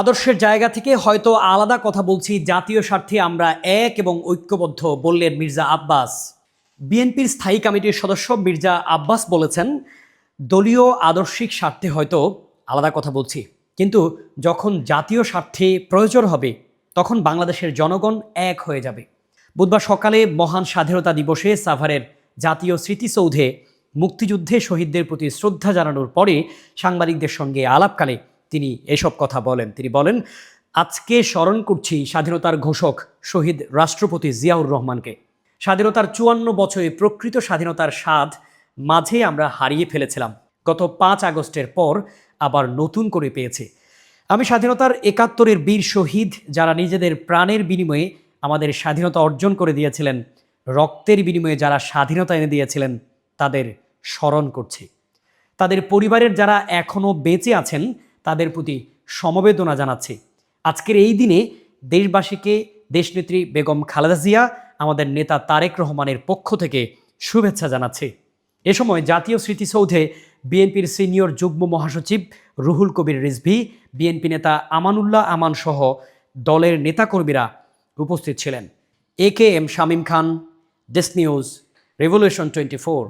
আদর্শের জায়গা থেকে হয়তো আলাদা কথা বলছি, জাতীয় স্বার্থে আমরা এক এবং ঐক্যবদ্ধ বললেন মির্জা আব্বাস। বিএনপির স্থায়ী কমিটির সদস্য মির্জা আব্বাস বলেছেন, দলীয় আদর্শিক স্বার্থে হয়তো আলাদা কথা বলছি, কিন্তু যখন জাতীয় স্বার্থে প্রয়োজন হবে, তখন বাংলাদেশের জনগণ এক হয়ে যাবে। বুধবার সকালে মহান স্বাধীনতা দিবসে সাভারের জাতীয় স্মৃতিসৌধে মুক্তিযুদ্ধে শহীদদের প্রতি শ্রদ্ধা জানানোর পরে সাংবাদিকদের সঙ্গে আলাপকালে তিনি এসব কথা বলেন। তিনি বলেন, আজকে স্মরণ করছি স্বাধীনতার ঘোষক শহীদ রাষ্ট্রপতি জিয়াউর রহমানকে। স্বাধীনতার চুয়ান্ন বছরে প্রকৃত স্বাধীনতার স্বাদ মাঝে আমরা হারিয়ে ফেলেছিলাম। গত পাঁচ আগস্টের পর আবার নতুন করে পেয়েছে। আমি স্বাধীনতার একাত্তরের বীর শহীদ যারা নিজেদের প্রাণের বিনিময়ে আমাদের স্বাধীনতা অর্জন করে দিয়েছিলেন, রক্তের বিনিময়ে যারা স্বাধীনতা এনে দিয়েছিলেন, তাদের স্মরণ করছি। তাদের পরিবারের যারা এখনও বেঁচে আছেন তাদের প্রতি সমবেদনা জানাচ্ছি। আজকের এই দিনে দেশবাসীকে দেশনেত্রী বেগম খালেদা জিয়া, আমাদের নেতা তারেক রহমানের পক্ষ থেকে শুভেচ্ছা জানাচ্ছি। এ সময় জাতীয় স্মৃতিসৌধে বিএনপির সিনিয়র যুগ্ম মহাসচিব রুহুল কবির রিজভি, বিএনপি নেতা আমানুল্লাহ আমান সহ দলের নেতাকর্মীরা উপস্থিত ছিলেন। A K M Shamim Khan dress news, revolution twenty four.